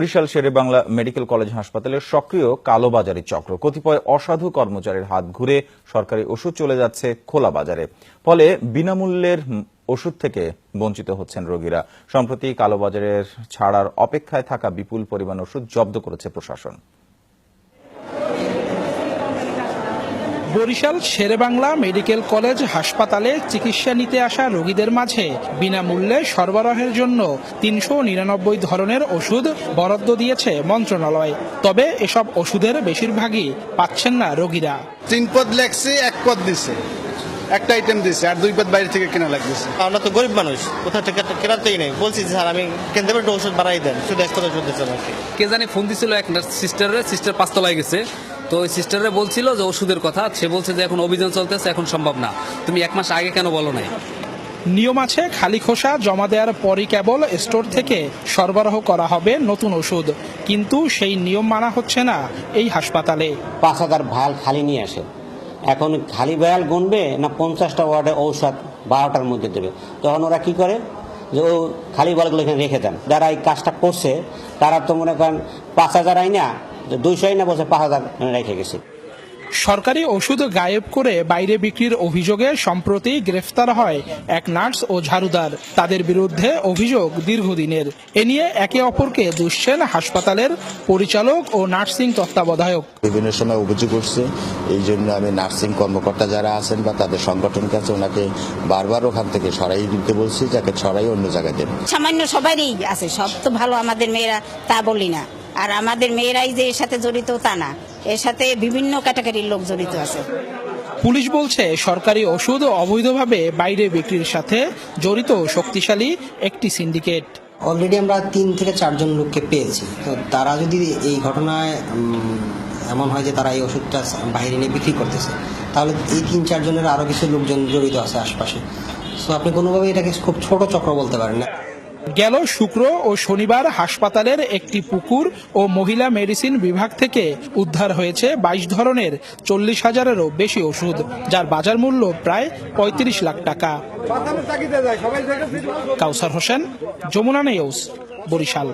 Barishal Shere Bangla medical college হাসপাতালের সক্রিয় কালোবাজারি চক্র। কতিপয় অসাধু কর্মচারীর হাত ঘুরে সরকারি ওষুধ চলে যাচ্ছে খোলা বাজারে। ফলে বিনামূল্যের ওষুধ থেকে বঞ্চিত হচ্ছেন রোগীরা। সম্প্রতি কালোবাজারের ছাড়ার অপেক্ষায় থাকা বিপুল পরিমাণ ওষুধ জব্দ করেছে প্রশাসন। বরিশাল, শেরেবাংলা মেডিকেল কলেজ হাসপাতালে চিকিৎসা নিতে আসা রোগীদের মাঝে বিনামূল্যে সরবরাহের জন্য তিনশো নিরানব্বই ধরনের ওষুধ বরাদ্দ দিয়েছে মন্ত্রণালয়। তবে এসব ওষুধের বেশিরভাগই পাচ্ছেন না রোগীরা। তিন পদ লেখছে, এক পদ দিছে। একটা আইটেম দিছে আর দুই পদ বাইরে থেকে কেনা লাগতেছে। আমরা তো গরিব মানুষ কোথা থেকে কেনাতেই নেই। বলছি যে, স্যার আমি কেন্দ্রে একটু ওষুধ বাড়াই দেন শুধু এক কথা চলতেছে আমাকে। কে জানি ফোন দিছিল এক সিস্টারের সিস্টার পাঁচতলায় গেছে। তো ওই সিস্টারে বলছিল যে ওষুধের কথা সে বলছে যে এখন অভিযান চলতেছে এখন সম্ভব না। তুমি এক মাস আগে কেন বলো নাই? নিয়ম আছে খালি খোসা জমা দেওয়ার পরই কেবল স্টোর থেকে সরবরাহ করা হবে নতুন ওষুধ। কিন্তু সেই নিয়ম মানা হচ্ছে না এই হাসপাতালে। পাঁচ হাজার ভালো খালি নিয়ে আসে। এখন খালি বেড়াল গুনবে না পঞ্চাশটা ওয়ার্ডে ঔষধ বারোটার মধ্যে দেবে। তখন ওরা কি করে? যে ও খালি বেড়ালগুলো এখানে রেখে দেন। যারা এই কাজটা করছে, তারা তো মনে করেন পাঁচ হাজার আইনা, দুইশো আইনা বসে পাঁচ হাজার রেখে গেছে। সরকারি ওষুধ গায়েব করে বাইরে বিক্রির অভিযোগে সম্প্রতি গ্রেফতার হয় এক নার্স ও ঝাড়ুদার। তাদের বিরুদ্ধে অভিযোগ দীর্ঘদিনের। এ নিয়ে একে অপরকে দুষছেন হাসপাতালের পরিচালক ও নার্সিং তত্ত্বাবধায়ক। বিভিন্ন সময় অভিযোগ উঠছে এই জন্য আমি নার্সিং কর্মকর্তা যারা আছেন বা তাদের সংগঠন কাছে ওনাকে বারবার ওখান থেকে সরাই দিতে বলছি যাকে সরাই অন্য জায়গায় দেন। সামান্য সবারই আছে সব তো ভালো আমাদের মেয়েরা তা বলি না। আর আমাদের মেয়েরাই যে এর সাথে জড়িত তা না। এর সাথে বিভিন্ন ক্যাটাগরির লোক জড়িত আছে। পুলিশ বলছে সরকারি ওষুধ অবৈধভাবে বাইরে বিক্রির সাথে জড়িত শক্তিশালী একটি সিন্ডিকেট। অলরেডি আমরা তিন থেকে চারজন লোককে পেয়েছি। তো তারা যদি এই ঘটনায় এমন হয় যে তারা এই ওষুধটা বাইরে নিয়ে বিক্রি করতেছে তাহলে এই তিন চারজনের আরও কিছু লোকজন জড়িত আছে আশপাশে। সো আপনি কোনোভাবে এটাকে খুব ছোট চক্র বলতে পারেন না। গেল শুক্র ও শনিবার হাসপাতালের একটি পুকুর ও মহিলা মেডিসিন বিভাগ থেকে উদ্ধার হয়েছে বাইশ ধরনের চল্লিশ হাজারেরও বেশি ওষুধ যার বাজার মূল্য প্রায় পঁয়ত্রিশ লাখ টাকা। কাউসার হোসেন যমুনা নিউজ বরিশাল।